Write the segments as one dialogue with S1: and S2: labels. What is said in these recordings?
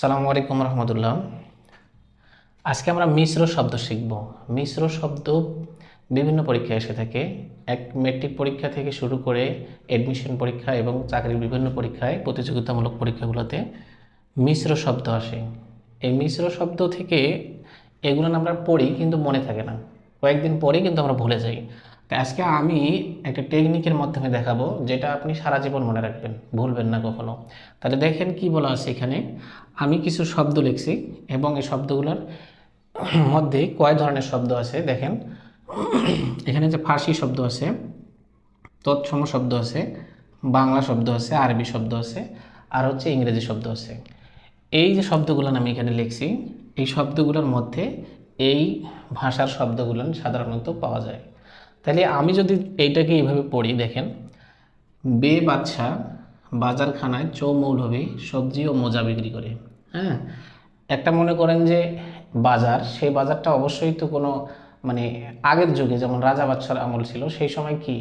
S1: সালামু আলাইকুম রহমতুল্লাহ। আজকে আমরা মিশ্র শব্দ শিখব। মিশ্র শব্দ বিভিন্ন পরীক্ষায় এসে থাকে। এক মেট্রিক পরীক্ষা থেকে শুরু করে অ্যাডমিশন পরীক্ষা এবং চাকরির বিভিন্ন পরীক্ষায় প্রতিযোগিতামূলক পরীক্ষাগুলোতে মিশ্র শব্দ আসে। এই মিশ্র শব্দ থেকে এগুলো আমরা পড়ি কিন্তু মনে থাকে না। কয়েকদিন পরেই কিন্তু আমরা ভুলে যাই। আজকে আমি একটা টেকনিকের মাধ্যমে দেখাবো, যেটা আপনি সারা জীবন মনে রাখবেন, ভুলবেন না কখনো। তাহলে দেখেন কি বলা আছে এখানে। আমি কিছু শব্দ লিখছি, এবং এই শব্দগুলোর মধ্যে কয় ধরনের শব্দ আছে দেখেন। এখানে যে ফার্সি শব্দ আছে, তৎসম শব্দ আছে, বাংলা শব্দ আছে, আরবি শব্দ আছে, আর হচ্ছে ইংরেজি শব্দ আছে। এই যে শব্দগুলো আমি এখানে লিখছি, এই শব্দগুলোর মধ্যে এই ভাষার শব্দগুলো সাধারণত পাওয়া যায়। তাহলে আমি যদি এইটাকে এইভাবে পড়ি, দেখেন। বে বাচ্চা বাজারখানায় চৌমৌলভী সবজি ও মোজা বিক্রি করে হ্যাঁ? একটা মনে করেন যে বাজার, সেই বাজারটা অবশ্যই তো কোনো মানে আগের যুগে যেমন রাজা বাচ্চার আমল ছিল, সেই সময় কি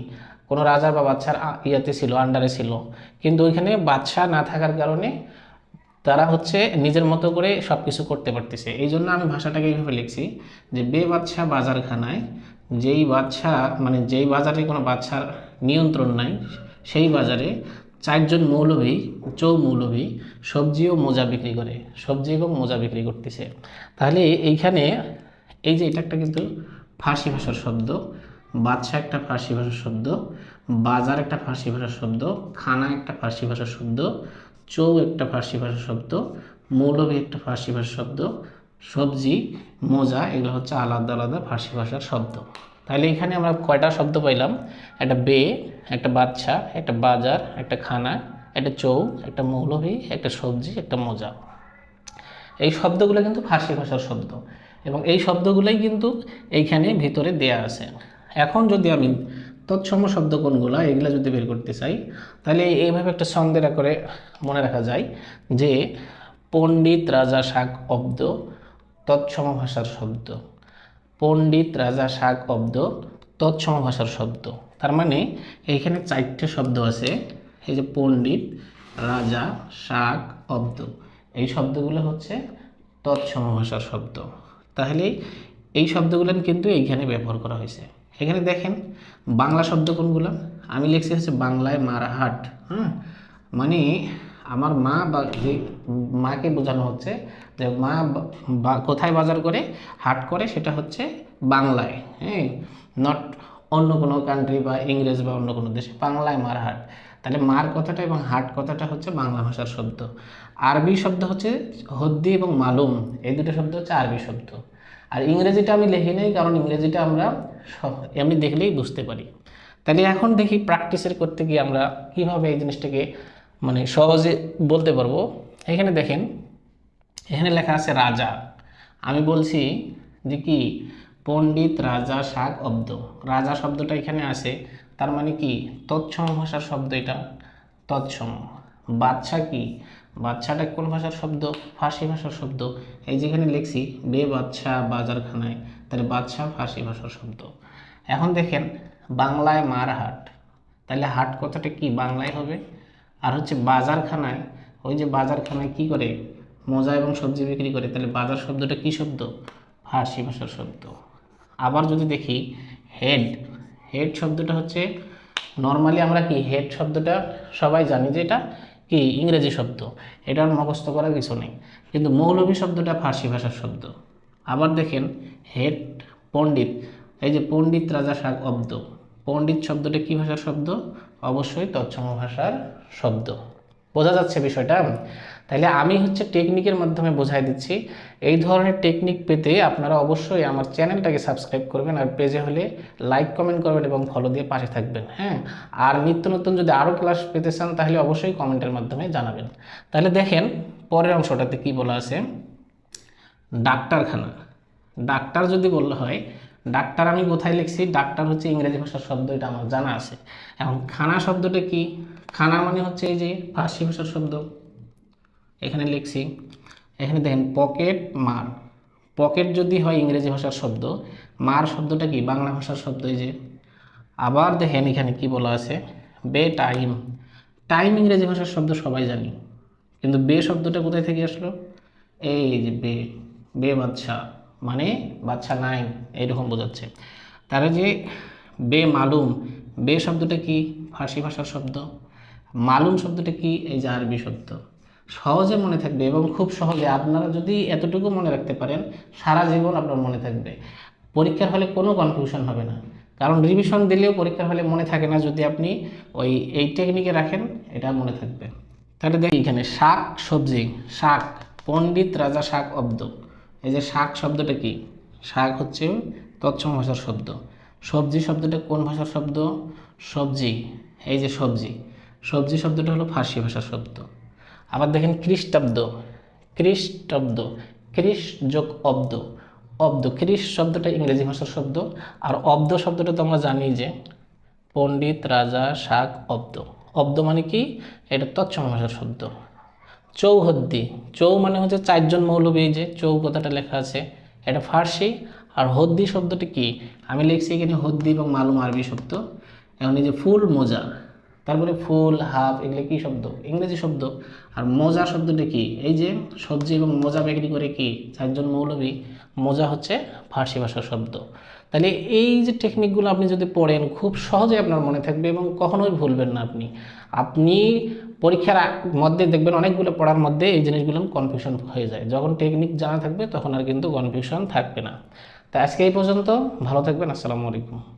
S1: কোনো রাজার বা বাচ্চার ইয়েতে ছিল আন্ডারে ছিল। কিন্তু ওইখানে বাচ্চা না থাকার কারণে তারা হচ্ছে নিজের মতো করে সব কিছু করতে পারতেছে। এই জন্য আমি ভাষাটাকে এইভাবে লিখছি যে বে বাচ্চা বাজারখানায় যেই বাচ্চা মানে যেই বাজারে কোনো বাচ্চার নিয়ন্ত্রণ নাই, সেই বাজারে চারজন মৌলভী, চৌ মৌলভী সবজি ও মোজা বিক্রি করে, সবজি এবং মোজা বিক্রি করতেছে। তাহলে এইখানে, এই যে এটা একটা কিন্তু ফার্সি ভাষার শব্দ, বাচ্চা একটা ফার্সি ভাষার শব্দ, বাজার একটা ফার্সি ভাষার শব্দ, খানা একটা ফার্সি ভাষার শব্দ, চৌ একটা ফার্সি ভাষার শব্দ, মৌলভী একটা ফার্সি ভাষার শব্দ সবজি, মোজা, এগুলো হচ্ছে আলাদা আলাদা ফার্সি ভাষার শব্দ। তাহলে এখানে আমরা কয়টা শব্দ পাইলাম? একটা বে, একটা বাচ্চা, একটা বাজার, একটা খানা, একটা চৌ, একটা মৌলভী, একটা সবজি, একটা মোজা। এই শব্দগুলো কিন্তু ফার্সি ভাষার শব্দ এবং এই শব্দগুলোই কিন্তু এইখানে ভিতরে দেয়া আছে। এখন যদি আমি তৎসম শব্দ কোনগুলো, এগুলো যদি বের করতে চাই তাহলে এইভাবে একটা ছন্দের করে মনে রাখা যায় যে, পণ্ডিত রাজা শাক অব্দ তৎসম ভাষার শব্দ। পণ্ডিত রাজা শাক অব্দ তৎসম ভাষার শব্দ। তার মানে এইখানে চারটে শব্দ আছে। এই যে পণ্ডিত, রাজা, শাক, অব্দ। এই শব্দগুলো হচ্ছে তৎসম ভাষার শব্দ। তাহলে এই শব্দগুলো কিন্তু এইখানে ব্যবহার করা হয়েছে। এখানে দেখেন, বাংলা শব্দ কোনগুলো? আমি লিখছি হচ্ছে বাংলায় মারাহাট হ্যাঁ? মানে আমার মা বা যে মাকে বোঝানো হচ্ছে যে মা বা- কোথায় বাজার করে, হাট করে, সেটা হচ্ছে বাংলায় হ্যাঁ? নট অন্য কোনো কান্ট্রি বা ইংরেজ বা অন্য কোনো দেশে, বাংলায় মার হাট। তাহলে মার কথাটা এবং হাট কথাটা হচ্ছে বাংলা ভাষার শব্দ। আরবি শব্দ হচ্ছে হদ্দি এবং মালুম, এই দুটো শব্দ হচ্ছে আরবি শব্দ। আর ইংরেজিটা আমি লিখি নাই, কারণ ইংরেজিটা আমরা এমনি দেখলেই বুঝতে পারি। তাহলে এখন দেখি প্র্যাকটিসের করতে গিয়ে আমরা কীভাবে এই জিনিসটাকে মানে সহজে বলতে পারব। এখানে দেখেন, এখানে লেখা আছে রাজা। আমি বলছি যে কি? পণ্ডিত রাজা শাক অব্দ। রাজা শব্দটা এখানে আছে। তার মানে কি? তৎসম ভাষার শব্দ এটা। তৎসম। বাচ্চা কি? বাচ্চাটা কোন ভাষার শব্দ? ফার্সি ভাষার শব্দ। এই যেখানে লিখছি, বে বাচ্চা বাজারখানায়। তাহলে বাচ্চা ফার্সি ভাষার শব্দ। এখন দেখেন, বাংলায় মার হাট। তাহলে হাট কথাটা কি? বাংলায় হবে? আর হচ্ছে বাজারখানায়, ওই যে বাজারখানায় কি করে? মোজা এবং সবজি বিক্রি করে। তাহলে বাজার শব্দটা কি শব্দ? ফার্সি ভাষার শব্দ। আবার যদি দেখি হেড হেড শব্দটা হচ্ছে নর্মালি আমরা কি হেড শব্দটা সবাই জানি যে এটা কি? ইংরেজি শব্দ। এটার মুখস্থ করার কিছু নেই। কিন্তু মৌলভী শব্দটা ফার্সি ভাষার শব্দ। আবার দেখেন হেড পণ্ডিত। এই যে পণ্ডিত রাজা শাক অব্দ। পণ্ডিত শব্দটা কি ভাষার শব্দ? অবশ্যই তৎসম ভাষার শব্দ। বোঝা যাচ্ছে বিষয়টা? তাহলে আমি হচ্ছে টেকনিকের মাধ্যমে বোঝাই দিচ্ছি। এই ধরনের টেকনিক পেতে আপনারা অবশ্যই আমার চ্যানেলটাকে সাবস্ক্রাইব করবেন আর পেজে হলে লাইক কমেন্ট করবেন এবং ফলো দিয়ে পাশে থাকবেন হ্যাঁ? আর নিত্য নতুন যদি আরও ক্লাস পেতে চান, তাহলে অবশ্যই কমেন্টের মাধ্যমে জানাবেন। তাহলে দেখেন, পরের অংশটাতে কি বলা আছে? ডাক্তারখানা। ডাক্তার যদি বললে হয় ডাক্তার আমি কোথায় লিখছি? ডাক্তার হচ্ছে ইংরেজি ভাষার শব্দ, এটা আমার জানা আছে। এখন খানা শব্দটা কি? খানা মানে হচ্ছে এই যে ফার্সি ভাষার শব্দ। এখানে লিখছি, এখানে দেখেন, পকেট মার। পকেট যদি হয় ইংরেজি ভাষার শব্দ, মার শব্দটা কি? বাংলা ভাষার শব্দ, এই যে। আবার দেখেন, এখানে কি বলা আছে? বে টাইম। টাইম ইংরেজি ভাষার শব্দ সবাই জানি। কিন্তু বে শব্দটা কোথায় থেকে আসলো? এই যে বে বে বাচ্চা মানে বাচ্চা নাই, এইরকম বোঝাচ্ছে। তারা যে বে মালুম, বে শব্দটা কি? ফার্সি ভাষার শব্দ। মালুম শব্দটা কি? এই যে আরবি শব্দ। সহজে মনে থাকবে এবং খুব সহজে আপনারা যদি এতটুকু মনে রাখতে পারেন, সারা জীবন আপনার মনে থাকবে। পরীক্ষার হলে কোনো কনফিউশন হবে না। কারণ রিভিশন দিলেও পরীক্ষার হলে মনে থাকে না যদি আপনি ওই এই টেকনিকে রাখেন, এটা মনে থাকবে। তাহলে দেখি এখানে শাক সবজি, শাক, পণ্ডিত রাজা শাক অব্দ। এই যে শাক শব্দটা কি? শাক হচ্ছে তৎসম ভাষার শব্দ। সবজি শব্দটা কোন ভাষার শব্দ? সবজি, এই যে সবজি। সবজি শব্দটা হলো ফার্সি ভাষার শব্দ। আবার দেখেন খ্রিস্টাব্দ। খ্রিস্টাব্দ, খ্রিস যোগ অব্দ। অব্দ, খ্রিস শব্দটা ইংরেজি ভাষার শব্দ। আর অব্দ শব্দটা তো আমরা জানি যে পণ্ডিত, রাজা, শাক, অব্দ। অব্দ মানে কি? এটা তৎসম ভাষার শব্দ। চৌহদ্দি। চৌ মানে হচ্ছে চারজন মৌলবী এই যে চৌ কথাটা লেখা আছে। এটা ফার্সি। আর হদ্দি শব্দটা কি? আমি লিখছি এখানে হদ্দি এবং মালুম আরবি শব্দ। এখন এই যে ফুল মোজা। তারপরে ফুল, হাফ এগুলো কি শব্দ? ইংরেজি শব্দ। আর মোজা শব্দটা কি? এই যে সবজি এবং মোজা বিক্রি করে কি? চারজন মৌলবী। মোজা হচ্ছে ফার্সি ভাষার শব্দ। তাহলে এই যে টেকনিকগুলো আপনি যদি পড়েন, খুব সহজে আপনার মনে থাকবে এবং কখনোই ভুলবেন না আপনি। আপনি পরীক্ষার মধ্যে দেখবেন অনেকগুলো পড়ার মধ্যে এই জিনিসগুলো কনফিউশন হয়ে যায়। যখন টেকনিক জানা থাকবে, তখন আর কিন্তু কনফিউশন থাকবে না। তা আজকে এই পর্যন্ত, ভালো থাকবেন, আসসালামু আলাইকুম।